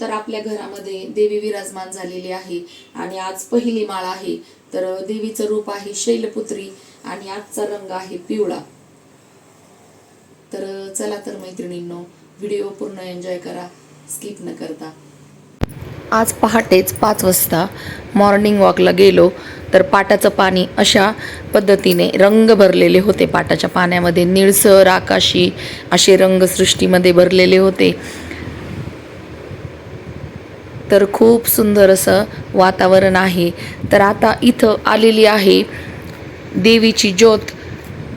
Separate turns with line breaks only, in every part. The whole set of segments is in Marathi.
तर आपल्या घरामध्ये देवी विराजमान झालेली आहे आणि आज पहिली माळ आहे. तर देवीचं रूप आहे शैलपुत्री आणि आजचा रंग आहे पिवळा. तर चला तर मैत्रिणींनो व्हिडिओ पूर्ण एन्जॉय करा स्किप न करता. आज पहाटेच पाच वाजता मॉर्निंग वॉकला गेलो तर पाटाचं पाणी अशा पद्धतीने रंग भरलेले होते. पाटाच्या पाण्यामध्ये निळसर आकाशी असे रंगसृष्टीमध्ये भरलेले होते. तर खूप सुंदर असं वातावरण आहे. तर आता इथं आलेली आहे देवीची ज्योत.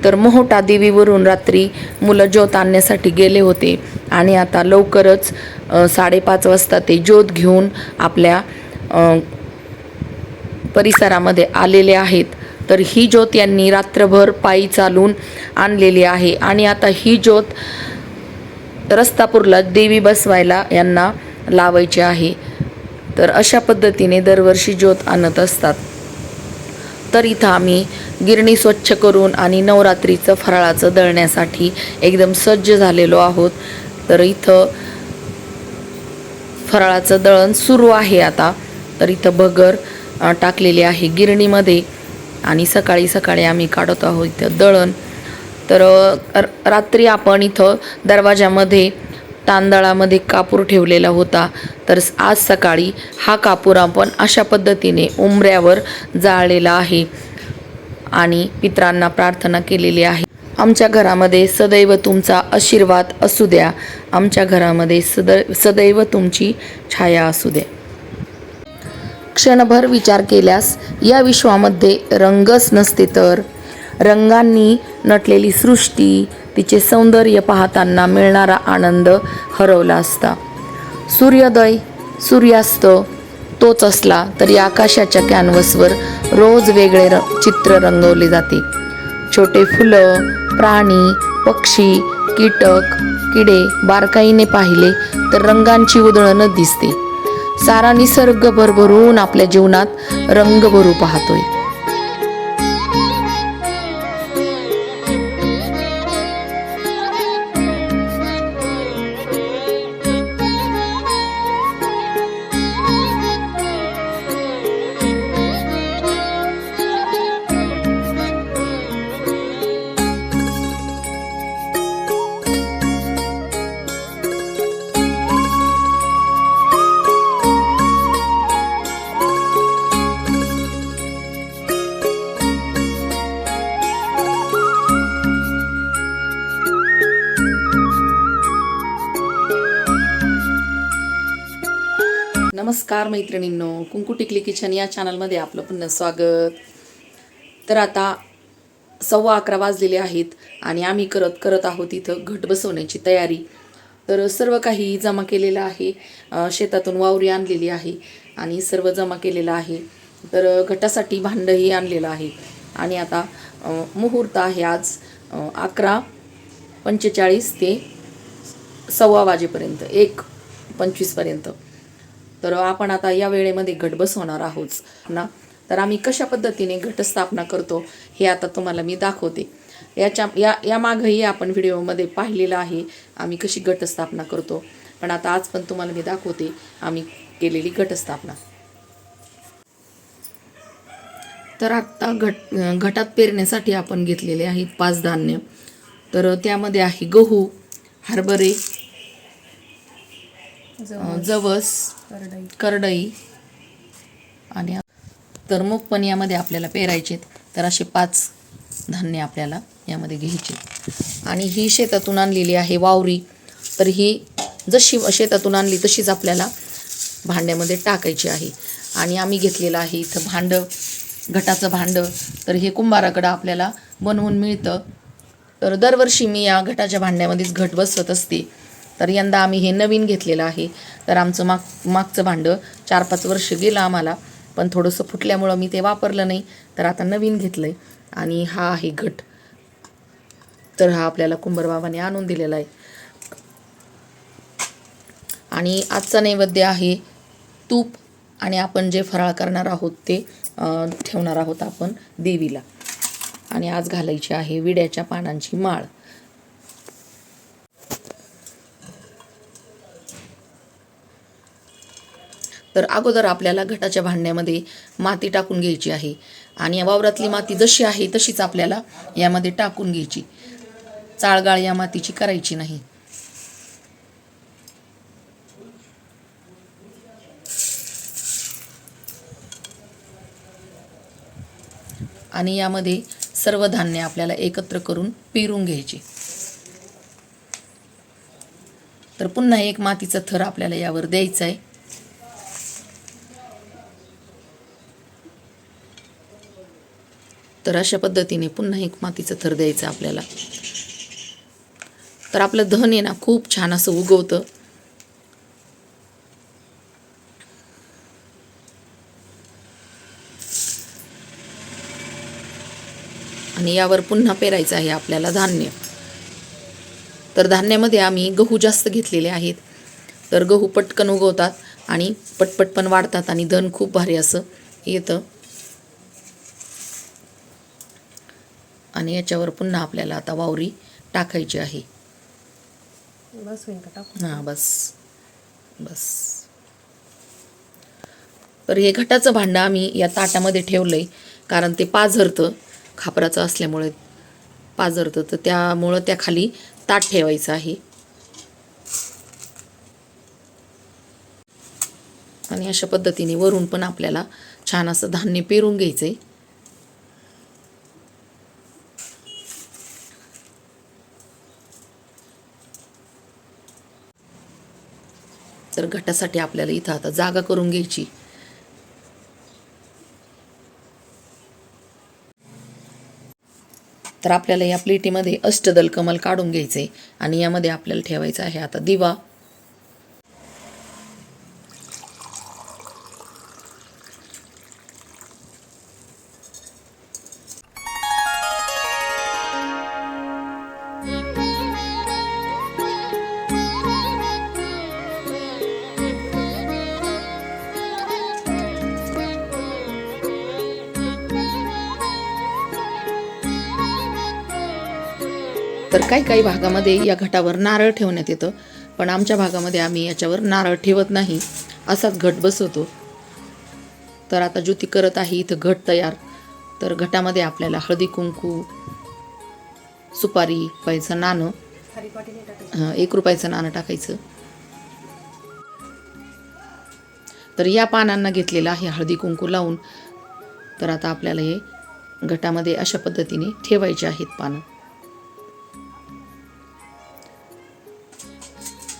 तर मोहटा देवीवरून रात्री मुलं ज्योत आणण्यासाठी गेले होते. आणि आता लवकरच साडेपाच वाजता ते ज्योत घेऊन आपल्या परिसरामध्ये आलेले आहेत. तर ही ज्योत यांनी रात्रभर पायी चालून आणलेली आहे. आणि आता ही ज्योत रस्तापूरला देवी बसवायला यांना लावायची आहे. तर अशा पद्धतीने दरवर्षी ज्योत आणत असतात. तर इथं आम्ही गिरणी स्वच्छ करून आणि नवरात्रीचं फराळाचं दळण्यासाठी एकदम सज्ज झालेलो आहोत. तर इथं फराळाचं दळण सुरू आहे आता. तर इथं भगर टाकलेली आहे गिरणीमध्ये आणि सकाळी सकाळी आम्ही काढत आहोत इथं दळण. तर रात्री आपण इथं दरवाजामध्ये तांदळामध्ये कापूर ठेवलेला होता. तर आज सकाळी हा कापूर आपण अशा पद्धतीने उंबऱ्यावर जाळलेला आहे आणि पित्रांना प्रार्थना केलेली आहे. आमच्या घरामध्ये सदैव तुमचा आशीर्वाद असू द्या. आमच्या घरामध्ये सदै सदैव तुमची छाया असू द्या क्षणभर विचार केल्यास या विश्वामध्ये रंगच नसते तर. रंगांनी नटलेली सृष्टी तिचे सौंदर्य पाहताना मिळणारा आनंद हरवला असता. सूर्योदय सूर्यास्त तोच असला तरी आकाशाच्या कॅनव्हसवर रोज वेगळे र चित्र रंगवले जाते. छोटे फुलं प्राणी पक्षी कीटक किडे बारकाईने पाहिले तर रंगांची उधळणच दिसते. सारा निसर्ग भरभरून आपल्या जीवनात रंग भरू पाहतोय. नमस्कार मैत्रिणींनो कुंकू टिकली किचन या चॅनलमध्ये आपलं पुन्हा स्वागत. तर आता सव्वा अकरा वाजलेले आहेत आणि आम्ही करत करत आहोत इथं घट बसवण्याची तयारी. तर सर्व काही जमा केलेलं आहे. शेतातून वावरी आणलेली आहे आणि सर्व जमा केलेलं आहे. तर घटासाठी भांडंही आणलेलं आहे. आणि आता मुहूर्त आहे आज अकरा पंचेचाळीस ते सव्वा वाजेपर्यंत एक पंचवीसपर्यंत. तर आपण आता या वेळेमध्ये घट बसवणार आहोत. ना? तर आम्ही कशा पद्धतीने घटस्थापना करतो हे आता तुम्हाला मी दाखवते. याच्या या या मागंही आपण व्हिडिओमध्ये पाहिलेलं आहे आम्ही कशी घटस्थापना करतो. पण आता आज पण तुम्हाला मी दाखवते आम्ही केलेली घटस्थापना. तर आत्ता घट घटात पेरण्यासाठी आपण घेतलेले आहे पाच धान्य. तर त्यामध्ये आहे गहू हरभरे जवस करडई. आणि तर मग पण यामध्ये आपल्याला पेरायचे तर असे पाच धान्य आपल्याला यामध्ये घ्यायचे आणि ही शेतातून आणलेली आहे वावरी. तर ही जशी शेतातून आणली तशीच आपल्याला भांड्यामध्ये टाकायची आहे. आणि आम्ही घेतलेलं आहे इथं भांडं घटाचं भांडं. तर हे कुंभाराकडं आपल्याला बनवून मिळतं. तर दरवर्षी मी या घटाच्या भांड्यामध्येच घट बसवत असते. तर यंदा आम्ही हे नवीन घेतलेलं आहे. तर आमचं माग मागचं भांडं चार पाच वर्ष गेलं आम्हाला पण थोडंसं फुटल्यामुळं मी ते वापरलं नाही. तर आता नवीन घेतलं आहे आणि हा आहे घट. तर हा आपल्याला कुंभारबाबाने आणून दिलेला आहे. आणि आजचा नैवेद्य आहे तूप आणि आपण जे फराळ करणार आहोत ते ठेवणार आहोत आपण देवीला. आणि आज घालायची आहे विड्याच्या पानांची माळ. तर अगोदर आपल्याला घटाच्या भांड्यामध्ये माती टाकून घ्यायची आहे. आणि या वावरातली माती जशी आहे तशीच आपल्याला यामध्ये टाकून घ्यायची. चाळगाळ या मातीची करायची नाही. आणि यामध्ये सर्व धान्य आपल्याला एकत्र करून पेरून घ्यायचे. तर पुन्हा एक मातीचा थर आपल्याला यावर द्यायचा आहे तर अशा पद्धतीने पुन्हा एक मातीचा थर द्यायचा आपल्याला. तर आपलं धन आहे ना खूप छान असं उगवतं. आणि यावर पुन्हा पेरायचं आहे आपल्याला धान्य. तर धान्यामध्ये आम्ही गहू जास्त घेतलेले आहेत. तर गहू पटकन उगवतात आणि पटपट पण वाढतात आणि धन खूप भारी असं येतं. आणि याच्यावर पुन्हा आपल्याला आता वावरी टाकायची आहे.
बस
हां बस. बस. तर हे घटाचं भांडं आम्ही या ताटामध्ये ठेवलं आहे कारण ते पाझरतं खापराचं असल्यामुळे पाझरतं. तर त्यामुळं त्या खाली ताट ठेवायचं आहे. आणि अशा पद्धतीने वरून पण आपल्याला छान असं धान्य पेरून घ्यायचं आहे तर घटासाठी आपल्याला इथं आता जागा करून घ्यायची. तर आपल्याला या प्लेटीमध्ये अष्टदल कमल काढून घ्यायचे आणि यामध्ये आपल्याला ठेवायचं आहे आता दिवा. तर काही काही भागामध्ये या घटावर नारळ ठेवण्यात येतं पण आमच्या भागामध्ये आम्ही याच्यावर नारळ ठेवत नाही असाच घट बसवतो. तर आता ज्योती करत आहे इथं घट तयार. तर घटामध्ये आपल्याला हळदी कुंकू सुपारी पैसा नाणं एक रुपयाचं नाणं टाकायचं. तर या पानांना घेतलेलं आहे हळदी कुंकू लावून. तर आता आपल्याला हे घटामध्ये अशा पद्धतीने ठेवायचे आहेत पानं.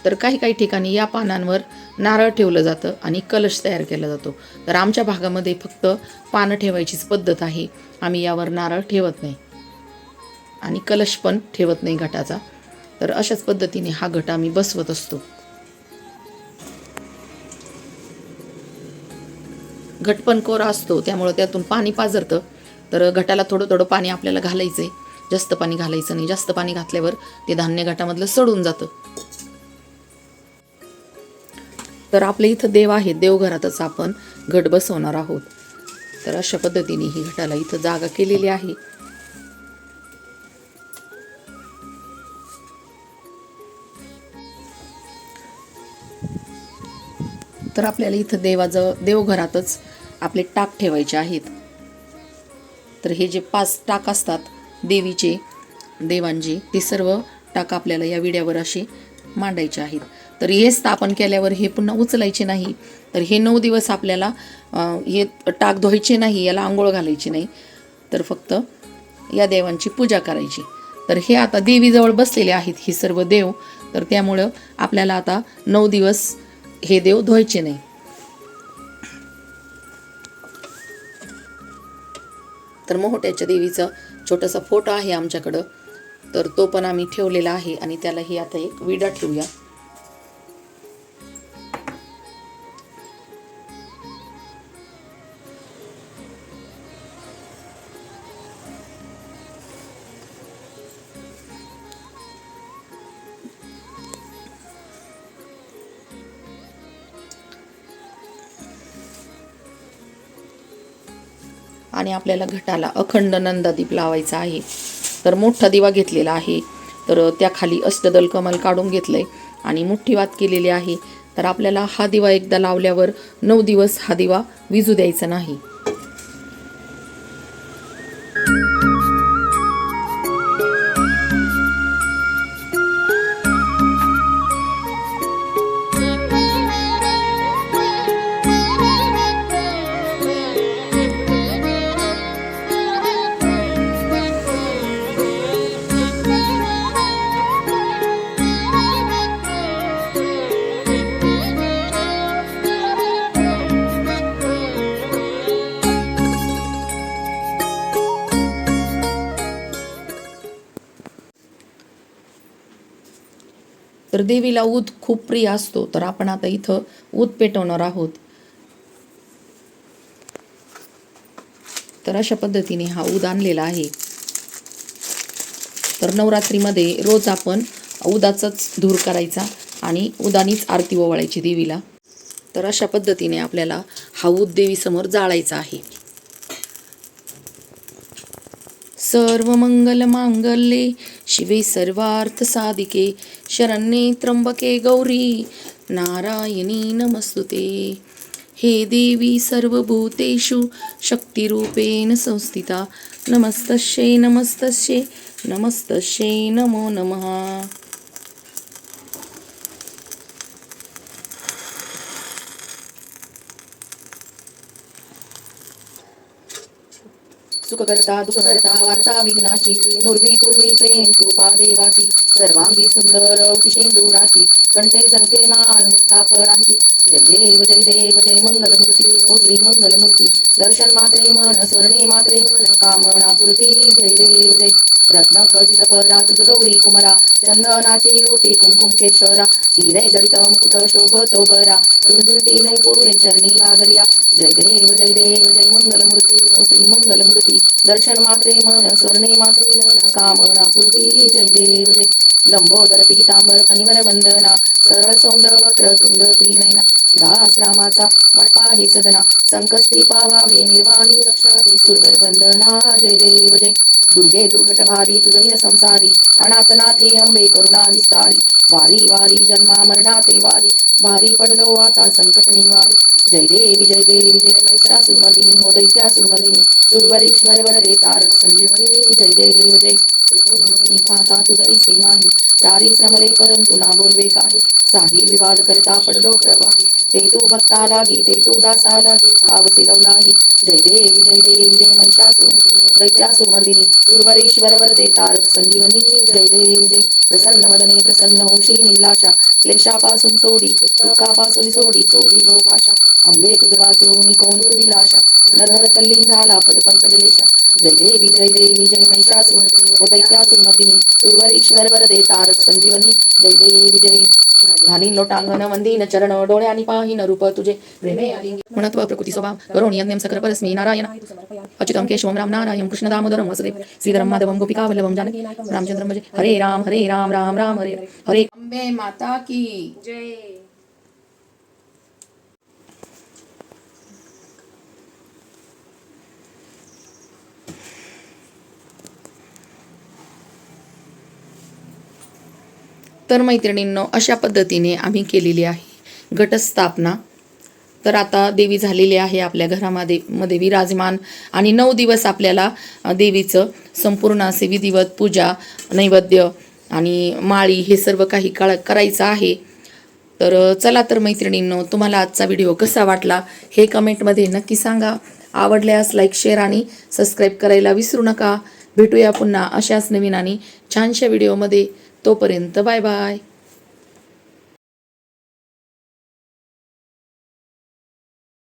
तर काही काही ठिकाणी या पानांवर नारळ ठेवलं जातं आणि कलश तयार केला जातो. तर आमच्या भागामध्ये फक्त पानं ठेवायचीच पद्धत आहे. आम्ही यावर नारळ ठेवत नाही. आणि कलश पण ठेवत नाही घटाचा. तर अशाच पद्धतीने हा घट आम्ही बसवत असतो. घट पण कोरा असतो. त्यामुळं त्यातून पाणी पाझरतं तर घटाला थोडं थोडं पाणी आपल्याला घालायचं आहे जास्त पाणी घालायचं नाही. जास्त पाणी घातल्यावर ते धान्य घटामधलं सडून जातं. तर आपल्या इथं देव आहे देवघरातच आपण घट बसवणार आहोत. तर अशा पद्धतीने ही घटाला इथं जागा केलेली आहे. तर आपल्याला इथं देवाजवळ देवघरातच आपले टाक ठेवायचे आहेत. तर हे जे पाच टाक असतात देवीचे देवांचे ते सर्व टाक आपल्याला या विड्यावर असे मांडायचे आहेत. तर हे स्थापन केल्यावर हे पुन्हा उचलायचे नाही. तर हे नऊ दिवस आपल्याला हे टाक धुवायचे नाही याला आंघोळ घालायची नाही. तर फक्त या देवांची पूजा करायची. तर हे आता देवीजवळ बसलेले आहेत हे सर्व देव. तर त्यामुळं आपल्याला आता नऊ दिवस हे देव धुवायचे नाही. तर मोहट्याच्या देवीचा छोटासा फोटो आहे आमच्याकडं. तर तो पण आम्ही ठेवलेला आहे आणि त्यालाही आता एक विडा ठेवूया. आणि आपल्याला घटाला अखंड नंदादीप लावायचा आहे. तर मोठा दिवा घेतलेला आहे. तर त्याखाली अष्टदल कमल काढून घेतलंय आणि मुठ्ठी वात केलेली आहे. तर आपल्याला हा दिवा एकदा लावल्यावर नऊ दिवस हा दिवा विजू द्यायचा नाही. देवीला ऊद खूप प्रिय असतो तर आपण आता इथं ऊद पेटवणार आहोत. तर अशा पद्धतीने हा ऊद आणलेला आहे. तर नवरात्रीमध्ये रोज आपण उदाचाच धूर करायचा आणि उदानीच आरती ओवाळायची देवीला. तर अशा पद्धतीने आपल्याला हा ऊद देवीसमोर जाळायचा आहे. सर्व मंगल मांगल्ये शिवे सर्वार्थ साधिके शरण्ये त्र्यंबके गौरी नारायणी नमस्तुते. हे देवी सर्वभूतेषु शक्तिरूपेण संस्थिता नमस्तस्ये नमस्तस्ये नमस्तस्ये नमो नमः. सुखकर्ता दुखकर्ता वार्ता विघ्नाची नुर्वी पूर्वी प्रेम कृपा देवाची सर्वांगी सुंदर अतिशेंदुराची कंठे जनके माळ मुक्ता फळांची जय देव जय देव जय मंगलमूर्ती ओ श्री मंगलमूर्ती दर्शन मात्रे मन स्वर्णे मात्रे मन कामना पूर्ती जय देव जय. रत्न खचित परा तुझ गौरी कुमरा चंदनाची होती कुमकुम केशरा हिरे जडित मुकुट शोभतो बरा रुंजुंटी नै पूर्णे चरणी वागरिया जय देव जय देव जय मंगलमूर्ती ओ श्री मंगलमूर्ती दर्शन मात्रे मन स्वर्णे मात्रे मन कामना पूर्ती जय देव जय. लंबोदर पीतांबर कनिवर वंदना सरळ सौंदर वक्र तुंड त्रिनयना दास रामाचा वडपा हे सदना. संकस्त्री पावावे निर्वाणी रक्षा हे सुरवर वंदना. जय देव जय. दुर्गे दुर्घट भारी तुझविन संसारी अनाथनाथे अंबे करुणा विस्तारी. वारी वारी जन्मा मरणाते वारी. भारी पडलो आता संकट निवारी. जय देवी जय देवी जय महिषासुरमर्दिनी हो दैत्यासुरमर्दिनी दुर्वरीश्वर वरदे तारक संजीवनी. जय देव जय. त्रिकोणी खाता तुझैसे नाही चारी श्रमले परंतु ना बोलवे काही. साही विवाद करता पडलो प्रवाही. ते तू भक्ता लागी ते तू दासा लागी पावसी लागी जय देवी जय देवी जय महिषासुर दैत्यासुरमर्दिनी दुर्वरीश्वर वरदे तारक संजीवनी जय देवी जय प्रसन्न वदने प्रसन्न होशी निलाशा क्लेशापासून सोडी दुःखापासून सोडी सोडी गोपाशा. अंबे तुझ वाचून विलाशा नरहर तल्लीन झाला पद पंकजलेशा. जय देवी जय देवी जय महिषासुर ओ दैत्यासुरमर्दिनी दुर्वरीश्वर वरदे तारक संजीवनी जय देवी जय. घालीन लोटांगण वंदीन चरण डोळ्या पाहीन रूप तुझे प्रेमे आलिंगी गुणत्व प्रकृती स्वभाव करोणी सकल नारायण अच्युतम केशवम राम नारायण कृष्ण दामोदरम वसुदेव श्रीधरम माधवम गोपिका वल्लभम जानकी रामचंद्रम भजे हरे राम हरे राम राम राम हरे हरे. अंबे माता की
जय
तर मैत्रिणींनो अशा पद्धतीने आम्ही केलेली आहे. घटस्थापना. तर आता देवी झालेली आहे आपल्या घरामध्ये मध्ये विराजमान. आणि नऊ दिवस आपल्याला देवीचं संपूर्ण असे विधिवत पूजा नैवेद्य आणि माळी हे सर्व काही काळ करायचं आहे. तर चला तर मैत्रिणींनो तुम्हाला आजचा व्हिडिओ कसा वाटला हे कमेंटमध्ये नक्की सांगा. आवडल्यास लाईक शेअर आणि सबस्क्राईब करायला विसरू नका. भेटूया पुन्हा अशाच नवीन आणि छानशा व्हिडिओमध्ये. तोपर्यंत बाय बाय.